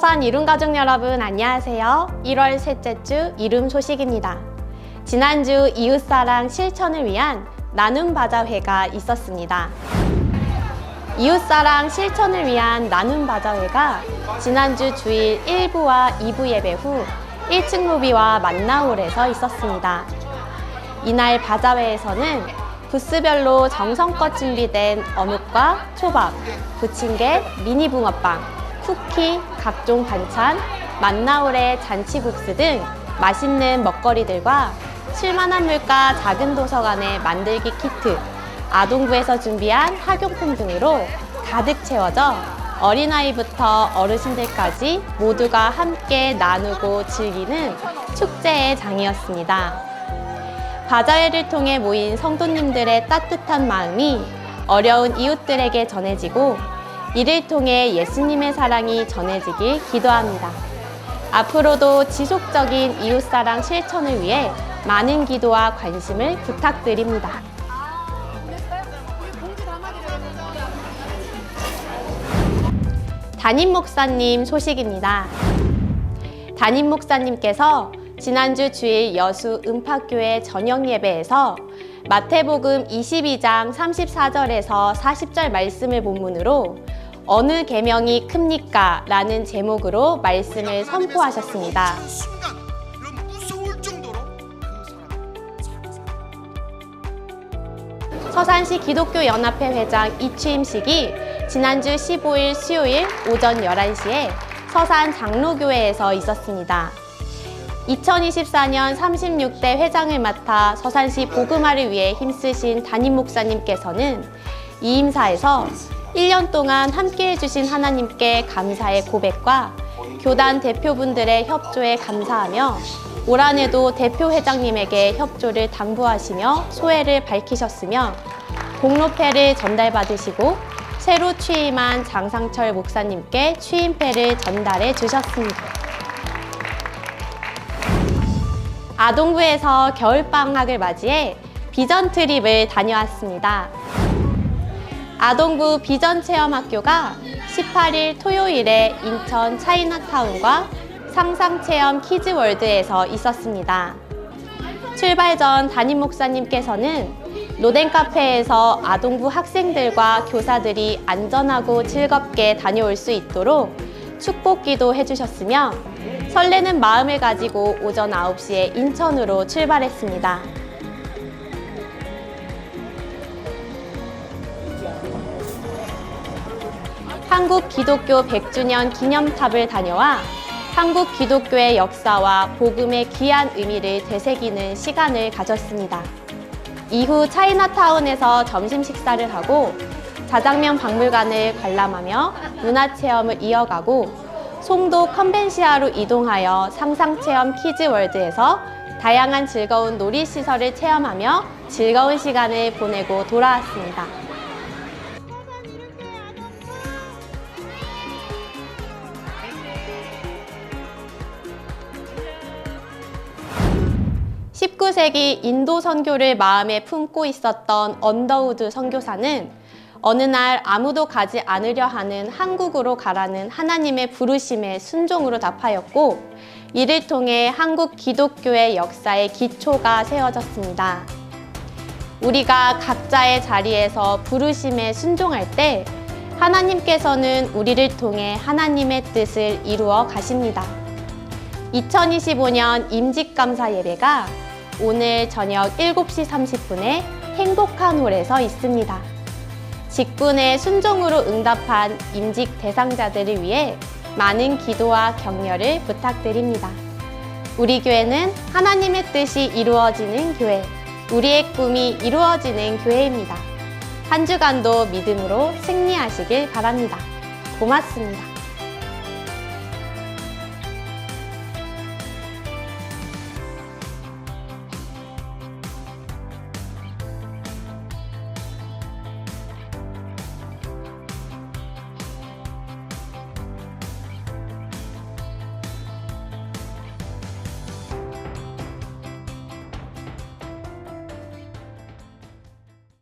소소한 이룸 가족 여러분 안녕하세요. 1월 셋째 주 이룸 소식입니다. 지난주 이웃사랑 실천을 위한 나눔 바자회가 있었습니다. 이웃사랑 실천을 위한 나눔 바자회가 지난주 주일 1부와 2부 예배 후 1층 로비와 만나홀에서 있었습니다. 이날 바자회에서는 부스별로 정성껏 준비된 어묵과 초밥, 부침개, 미니 붕어빵, 쿠키, 각종 반찬, 만나올의 잔치국수 등 맛있는 먹거리들과 칠만한 물가 작은 도서관의 만들기 키트, 아동부에서 준비한 학용품 등으로 가득 채워져 어린아이부터 어르신들까지 모두가 함께 나누고 즐기는 축제의 장이었습니다. 바자회를 통해 모인 성도님들의 따뜻한 마음이 어려운 이웃들에게 전해지고 이를 통해 예수님의 사랑이 전해지길 기도합니다. 앞으로도 지속적인 이웃사랑 실천을 위해 많은 기도와 관심을 부탁드립니다. 담임 목사님 소식입니다. 담임 목사님께서 지난주 주일 여수 음파교회 저녁 예배에서 마태복음 22장 34절에서 40절 말씀을 본문으로 어느 계명이 큽니까? 라는 제목으로 말씀을 선포하셨습니다. 그 서산시 기독교 연합회 회장 이취임식이 지난주 15일 수요일 오전 11시에 서산 장로교회에서 있었습니다. 2024년 36대 회장을 맡아 서산시 복음화를 위해 힘쓰신 담임 목사님께서는 이 임사에서 1년 동안 함께 해 주신 하나님께 감사의 고백과 교단 대표분들의 협조에 감사하며 올 한해도 대표 회장님에게 협조를 당부하시며 소회를 밝히셨으며 공로패를 전달받으시고 새로 취임한 장상철 목사님께 취임패를 전달해 주셨습니다. 아동부에서 겨울방학을 맞이해 비전 트립을 다녀왔습니다. 아동부 비전 체험학교가 18일 토요일에 인천 차이나타운과 상상체험 키즈월드에서 있었습니다. 출발 전 담임 목사님께서는 로덴 카페에서 아동부 학생들과 교사들이 안전하고 즐겁게 다녀올 수 있도록 축복 기도 해주셨으며 설레는 마음을 가지고 오전 9시에 인천으로 출발했습니다. 한국 기독교 100주년 기념탑을 다녀와 한국 기독교의 역사와 복음의 귀한 의미를 되새기는 시간을 가졌습니다. 이후 차이나타운에서 점심 식사를 하고 자장면 박물관을 관람하며 문화체험을 이어가고 송도 컨벤시아로 이동하여 상상체험 키즈월드에서 다양한 즐거운 놀이시설을 체험하며 즐거운 시간을 보내고 돌아왔습니다. 십구 세기 인도 선교를 마음에 품고 있었던 언더우드 선교사는 어느 날 아무도 가지 않으려 하는 한국으로 가라는 하나님의 부르심에 순종으로 답하였고 이를 통해 한국 기독교의 역사의 기초가 세워졌습니다. 우리가 각자의 자리에서 부르심에 순종할 때 하나님께서는 우리를 통해 하나님의 뜻을 이루어 가십니다. 2025년 임직감사 예배가 오늘 저녁 7시 30분에 행복한 홀에서 있습니다. 직분의 순종으로 응답한 임직 대상자들을 위해 많은 기도와 격려를 부탁드립니다. 우리 교회는 하나님의 뜻이 이루어지는 교회, 우리의 꿈이 이루어지는 교회입니다. 한 주간도 믿음으로 승리하시길 바랍니다. 고맙습니다.